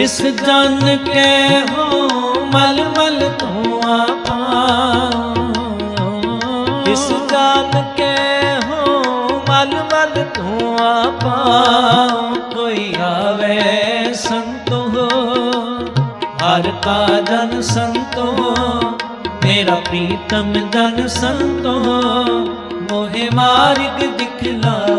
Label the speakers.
Speaker 1: ਜਿਸ ਜਨ ਕੇ ਹੋ ਮਲ ਮਲ ਤੂੰ ਆਪਾ। ਜਿਸ ਜਨ ਕੇ ਹੋ ਮਲ ਮਲ ਤੂੰ ਆਪਾ। ਕੋਈ ਆਵੇ ਸੰਤੋ ਹਰ ਕਾ ਜਨ ਸੰਤੋ ਮੇਰਾ ਪ੍ਰੀਤਮ ਜਨ ਸੰਤੋ ਮੋਹਿ ਮਾਰਗ ਦਿਖਲਾਵੇ